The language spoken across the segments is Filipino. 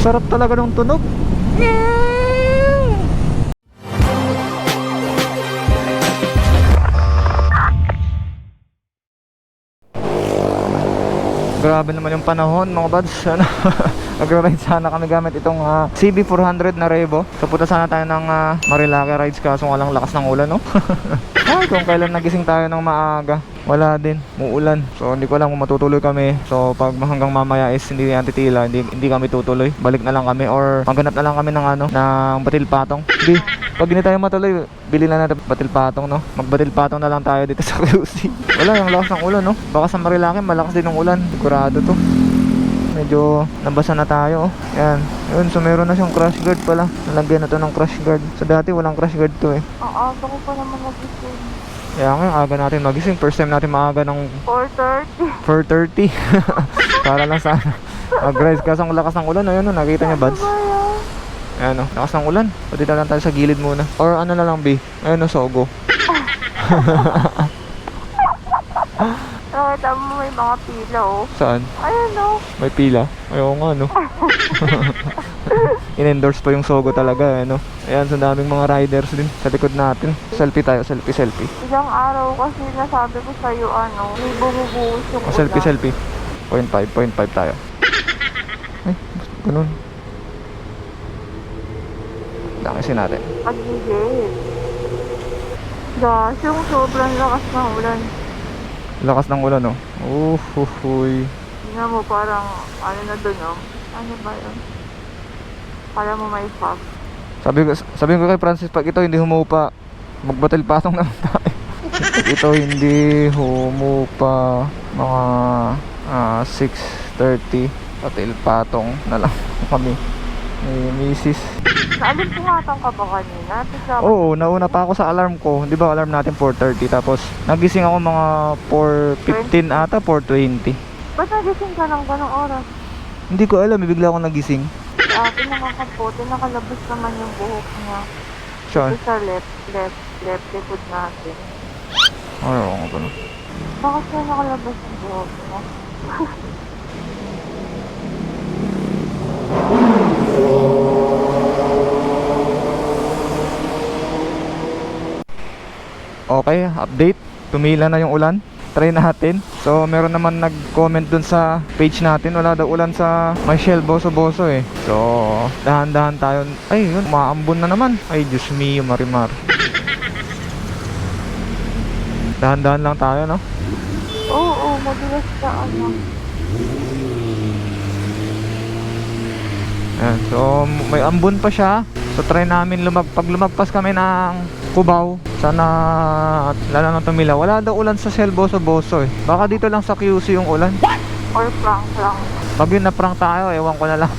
Sarap talaga ng tunog. Grabe naman yung panahon mga buds ano? Nag-ride sana kami gamit itong ah, CB400 na Revo. So sana tayo ng ah, Marilake rides kaso walang lakas ng ulan no? Ay kung kailan nagising tayo ng maaga Wala din, muulan. So hindi ko alam kung matutuloy kami. So pag hanggang mamaya is hindi yan titila hindi, hindi kami tutuloy. Balik na lang kami or pagganap na lang kami ng ano ng batil patong Hindi, pag hindi tayo matuloy Bili na natin batil patong no? Magbatil patong na lang tayo dito sa QC Wala yung lakas ng ulan no? Baka sa Marilake malakas din ng ulan. Sigurado to medyo nabasa na tayo oh. yan. Yun so meron na siyang crash guard pala. Nalagyan na to ng crash guard. So dati walang crash guard to eh. Ang aga ko pa naman nagising. kaya ngayon aga natin magising. First time natin maaga ng 4.30. 4.30 para lang sana mag-rise. Kasi ang lakas ng ulan ayun oh, nakita niya buds Ano ayan oh, lakas ng ulan. O dito lang tayo sa gilid muna. Or ano na lang B? Ayun oh, sogo Nakita mo may mga pila oh. saan? Ayun oh. may pila ayaw nga no in-endorse pa yung sogo talaga ano ayan so daming mga riders din sa likod natin selfie tayo selfie selfie Isang araw kasi nasabi ko sa'yo ano, may bumubuhos yung O, selfie, ulan. selfie. 0.5, 0.5 tayo. Ay, ganun. Lakisin natin. Pagigit. Gosh, yung sobrang lakas ng ulan. Lakas ng ulan, oh. Uhuhuy. Tingnan mo parang, ano na dun oh. Ano ba yun? Kala mo may fog. Sabi ko, sabi ko kay Francis, pag ito hindi humupa, magbatil patong naman tayo. ito hindi humupa mga ah, 6.30 patil patong na lang kami ni misis Naalim pumatang ka ba kanina? Mo. Oo, nauna pa ako sa alarm ko. 'Di ba alarm natin 4:30 tapos nagising ako mga 4:15 ata 4:20. Ba't nagising ka ng ganong oras? Hindi ko alam, bigla ako nagising. Ate nakakapote, nakalabas naman yung buhok niya. Saan? Ito sa left, left, left likod natin. Ano ako ba? Bakit siya nakalabas yung buhok niya? Okay, update. Tumila na yung ulan. Try natin. So, meron naman nag-comment dun sa page natin. Wala daw ulan sa Michelle Boso Boso eh. So, dahan-dahan tayo. Ay, yun. Umaambon na naman. Ay, Diyos mio, Marimar. Dahan-dahan lang tayo, no? Oo, oo, madulas ka ano. Ayan, so may ambon pa siya. So try namin lumag pag lumagpas kami ng Cubao. Sana lalo na tumila. Wala daw ulan sa Selboso Boso eh. Baka dito lang sa QC yung ulan. Or prank lang. Pag yun na-prank tayo, ewan ko na lang.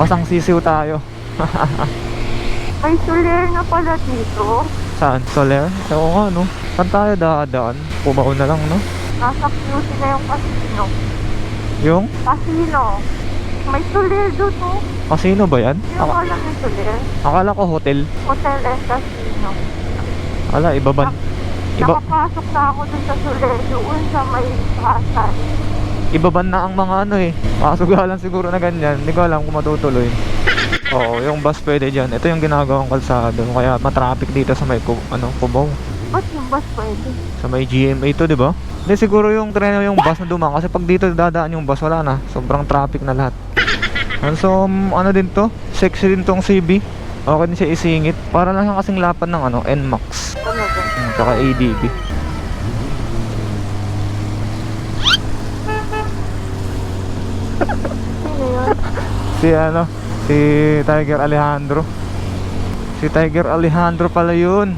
Masang sisiw tayo. May sulir na pala dito. Saan? Soler? Oo nga no. Saan tayo dadaan? Cubao na lang no? Nasa QC na yung casino. Yung Casino. May sulir doon oh. Casino ba yan? Hindi Aka- alam yung sulir. akala ko hotel. Hotel and casino. Ala, iba ba? Iba, Nakapasok na ako dun sa sulir. Doon sa may pasan. iba ba na ang mga ano eh. Makasugalan siguro na ganyan. Hindi ko alam kung matutuloy. Oo, yung bus pwede dyan. Ito yung ginagawang kalsado. Kaya matraffic dito sa may Cu- ano, Cubao. Ba't yung bus pwede? Sa may GMA to, di ba? Hindi, siguro yung tren yung bus na dumaan. Kasi pag dito dadaan yung bus, wala na. Sobrang traffic na lahat. And so, um, ano din to? Sexy din tong CB. Okay din siya isingit. Para lang siyang kasing lapan ng ano, NMAX. Talaga. Hmm, Tsaka ADB. Si ano, si Tiger Alejandro. Si Tiger Alejandro pala yun.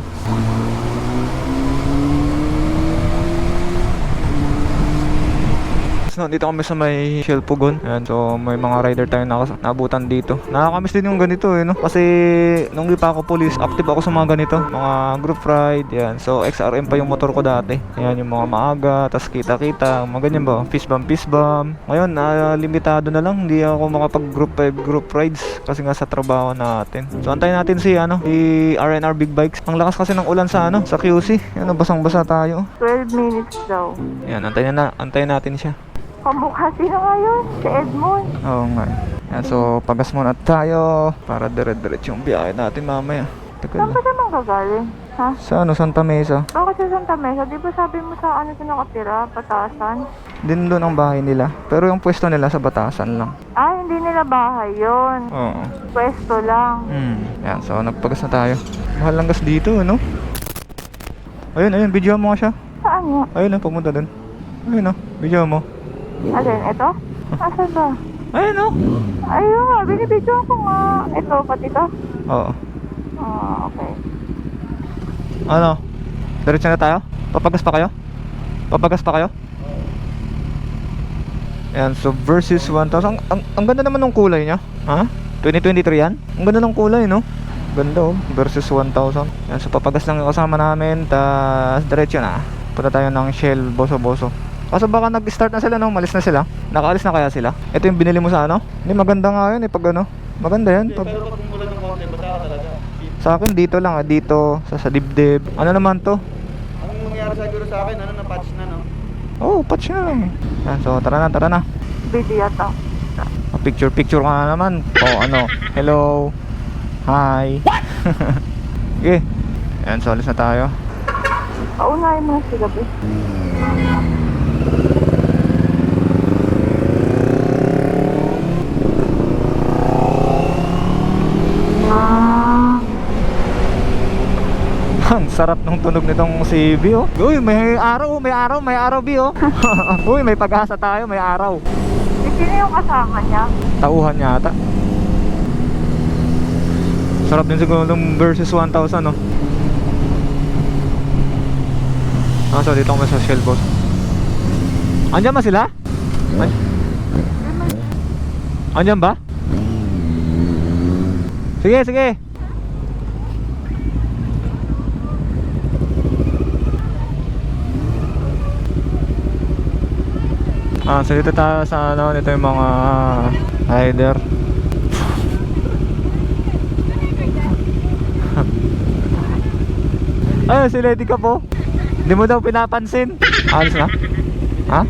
So, dito kami sa may Shell Pugon. Ayan, so may mga rider tayo na nabutan dito. Nakakamiss din yung ganito eh, no? Kasi nung di pa ako police, active ako sa mga ganito. Mga group ride, yan. So XRM pa yung motor ko dati. Ayan, yung mga maaga, tas kita-kita, mga ganyan ba? Fist bump, fist bump. Ngayon, na limitado na lang. Hindi ako makapag group 5 group rides kasi nga sa trabaho natin. So antayin natin si ano, si RNR Big Bikes. Ang lakas kasi ng ulan sa ano, sa QC. Ano, basang-basa tayo. 12 minutes daw. Yan, antayin na, antayin natin siya. Kamukha sino nga yun? Si Edmond. Oo nga. Yan, so pagas muna tayo para dire-diretso yung biyahe natin mamaya. Tagal Saan na. ba siya manggagaling? Ha? Sa ano, Santa Mesa? Bakit sa Santa Mesa? Di ba sabi mo sa ano siya nakatira? Patasan? Din doon ang bahay nila. Pero yung pwesto nila sa Batasan lang. Ah, hindi nila bahay yon. Oo. Pwesto lang. Hmm. Yan, so nagpagas na tayo. Mahal lang gas dito, ano? Ayun, ayun, video mo nga siya. Saan nga? Ayun na, pumunta dun. Ayun na, video mo. Alin, ito? Asan ba? Ayun na. Ayun nga, binibidyo ko nga. Ito, pati to? Oo. Ah, okay. Ano? Diretso na tayo? Papagas pa kayo? Papagas pa kayo? Yan, so versus 1,000. Ang, ang, ang ganda naman ng kulay niya. Ha? 2023 yan? Ang ganda ng kulay, no? Ganda oh. Versus 1,000. Yan, so papagas lang yung kasama namin. Tapos diretso na. Punta tayo ng Shell Boso-Boso. Kaso baka nag-start na sila, no? Malis na sila. Nakaalis na kaya sila? Ito yung binili mo sa ano? Hindi, maganda nga yun eh, pag ano. Maganda yan. Pag... Pero pag umulan ng konti, basa talaga. Sa akin, dito lang ah. Dito, sa, sa dibdib. Ano naman to? Ang nangyari siguro sa akin, ano, na-patch na, no? Oh, patch na lang. Yan, so tara na, tara na. Video to. Picture picture ka na naman. Oh, ano? Hello. Hi. okay. Yan, so alis na tayo. Paunahin mo na si Gabi. Ang sarap ng tunog nitong si B, oh. Uy, may araw, may araw, may araw, B, oh. Uy, may pag-asa tayo, may araw. Sino yung kasama niya? Tauhan yata. Sarap din siguro ng versus 1,000, no? Ah, so dito kami sa Shell Boss. Andiyan ba sila? An Andiyan ba? Sige, sige. Ah, so dito tayo sa ano, dito yung mga rider. Ayun, si Lady ka po. Hindi mo daw pinapansin. Alis na? Ha?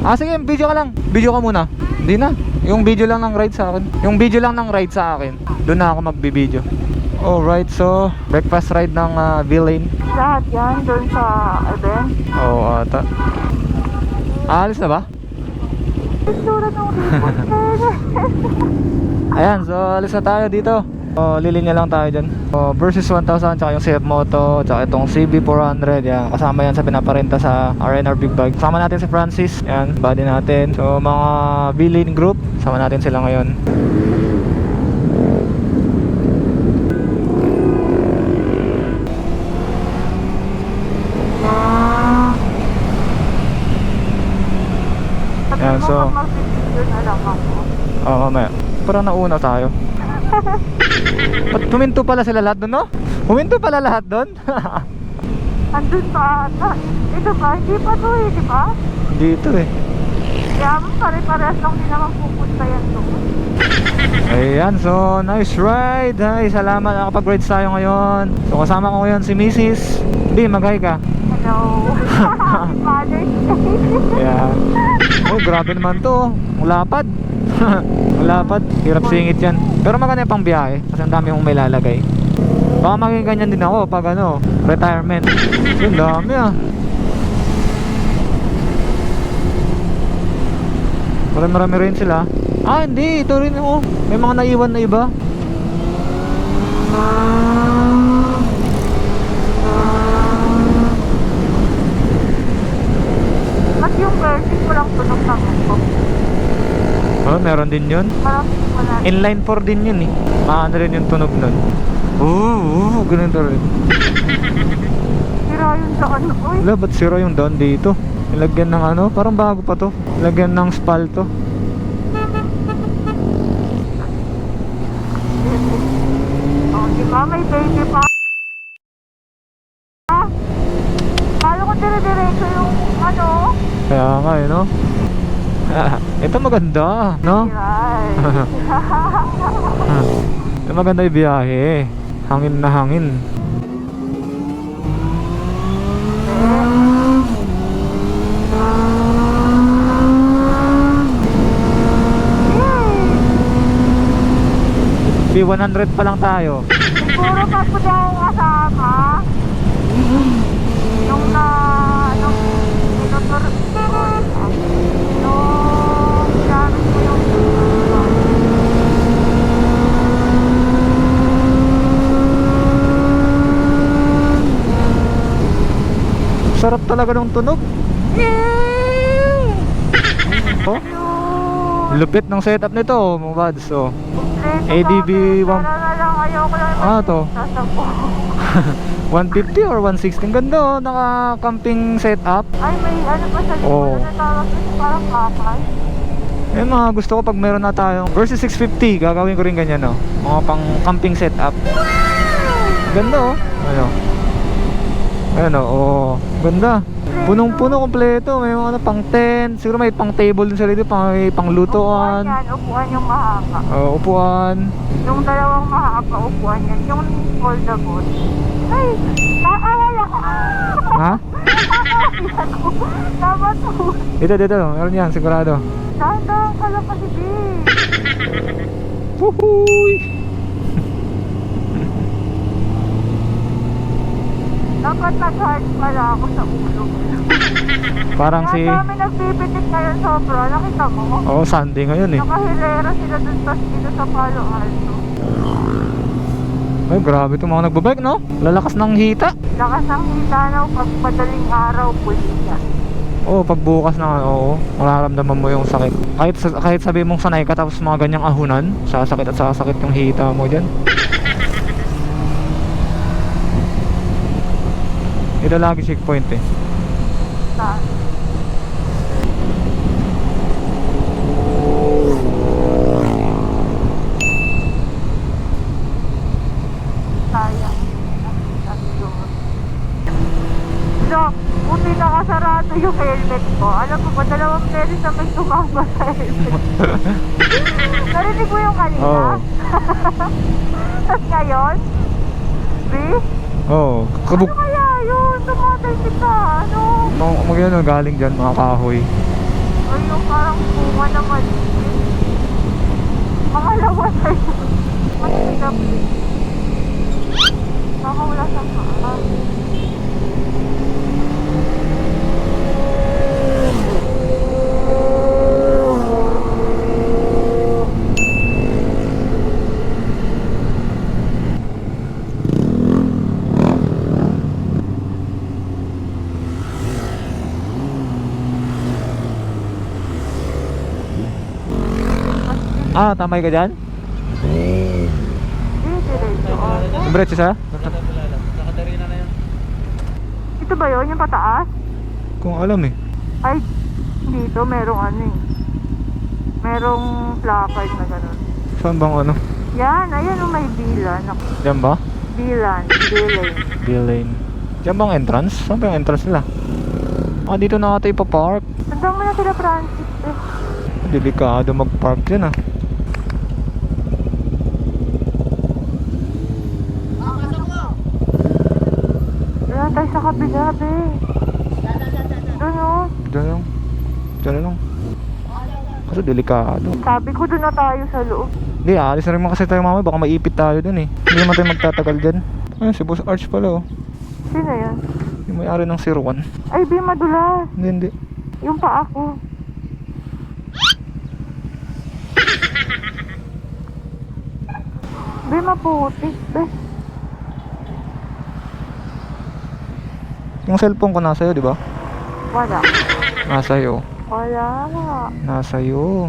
Ah, sige, video ka lang. Video ka muna. Hindi na. Yung video lang ng ride sa akin. Yung video lang ng ride sa akin. Doon na ako magbibideo. Alright, so breakfast ride ng uh, V-Lane. Lahat yan doon sa event. Oo, ata. Aalis na ba? Ayan, so alis na tayo dito. So, lilinya lang tayo dyan. So, versus 1,000, tsaka yung CF Moto, tsaka itong CB400. Yan, kasama yan sa pinaparenta sa RNR Big Bag. Kasama natin si Francis. Yan, body natin. So, mga billion group, kasama natin sila ngayon. Sabi Yan, mo, so- pag mag-video na lang ako. Oo, Parang nauna tayo. Ba't huminto pala sila lahat doon, no? Huminto pala lahat doon? Andun pa ata. Ito ba? Hindi pa to eh, di ba? Dito eh. Kaya pare-parehas lang din naman pupunta yan doon. Ayan, so nice ride. Ay, salamat nakapag-rides tayo ngayon. So kasama ko ngayon si Mrs. Di, mag-hi ka. Hello. Mother's Day. Yeah. Oh, grabe naman to. Ang lapad. Ang lapad. Hirap singit yan. Pero maganda yung pang biyahe. Kasi ang dami mong may lalagay. Baka maging ganyan din ako pag ano, retirement. Yung dami ah. Marami marami rin sila. Ah, hindi. Ito rin oh. May mga naiwan na iba. Ba't yung version mo lang tunog ng? Oh, meron din yun. Inline 4 din yun eh. Maano rin yung tunog nun. Oo, oo, ganun rin. Sira yung sa ano. Uy, Wala, ba't sira yung down dito? Nilagyan ng ano, parang bago pa to. Nilagyan ng spalto. oh, di ba? May baby pa. Ah, Kala ko dire-diretso yung ano. Kaya nga eh, no? Ito maganda, no? Ito maganda yung biyahe. Hangin na hangin. Hindi, 100 pa lang tayo. Siguro pag po akong kasama, yung na, nung tinutur, nung ginamit ko yung Sarap talaga ng tunog. Oh, lupit ng setup nito, mga buds. Oh. ADB sa akin. one- Sana na lang ayoko lang Ah, to. Sasampo. 150 or 160. Ang ganda oh, naka-camping setup. Ay, may ano pa sa likod na tawag ito parang kakay. Yan mga gusto ko pag meron na tayong versus 650, gagawin ko rin ganyan oh. Mga pang camping setup. Ganda oh. Ano? Ano oh. Ganda. Punong-puno kompleto. May mga ano, pang tent. Siguro may pang table din sa dito. Pang, may pang Upuan lutoan. yan, upuan yung mahaba. Oh, upuan. Yung dalawang mahaba upuan yan, yung foldable. Ay, nakawala ko. Ha? Tama to. Dito, dito. Meron yan, sigurado. Dahan-dahan ka lang kasi, B. Woohoo! Dapat nag-charge pala ako sa ulo. Parang si... Kaya kami nagbibitik ngayon sobra. Nakita mo? Oh, Sunday ngayon eh. Nakahilera sila dun sa dito sa Palo Alto. Ay, grabe itong mga nagbabike, no? Lalakas ng hita. Lakas ang hitanaw pag madaling araw, puliya. Oo, pag bukas na, oo, mararamdaman mo yung sakit. Kahit, kahit sabi mong sanay ka tapos mga ganyang ahunan, sasakit at sasakit yung hita mo dyan. Ito lagi checkpoint eh. Saan? Sayang. So, buti nakasarado yung helmet ko. Alam mo ba, dalawang beses na may tumama sa helmet. Narinig mo yung kanina? Oo. Tapos ngayon? B? Oo, kabuk... Ano yun? Tumatay kita. Ano? Mga, mga yan, oh, galing dyan, mga kahoy. Ay, yung parang bunga na maliit. Pangalawa na yun. Mahirap. Baka wala sa paa. Ah, tamay ka dyan? Hindi, diretso. Oh. Siya? Nakatarina na yun. Ito ba yun? Yung pataas? Kung alam eh. Ay, dito merong ano eh. Merong placard na gano'n. Saan bang ano? Yan, ayan yung may bilan. Diyan ba? Bilan, billing. Bill Lane. Diyan bang entrance? Saan ba yung entrance nila? Ah, dito na ata ipapark. Tandaan mo na sila Francis eh. Delikado mag-park dyan ah. Wala tayo sa kabila, be. Doon oh. Diyan lang. Diyan lang. Kaso delikado. Sabi ko doon na tayo sa loob. Hindi, aalis na rin mga kasi tayo mamaya. Baka maipit tayo dun eh. Hindi naman tayo magtatagal dyan. Ayun, si Boss Arch pala oh. Sino yan? Yung may-ari ng 01. Ay, be, madulas. Hindi, hindi. Yung pa ako. Be, maputi. Be, Yung cellphone ko nasa iyo, di ba? wala. Nasa iyo. Wala. Nasa iyo.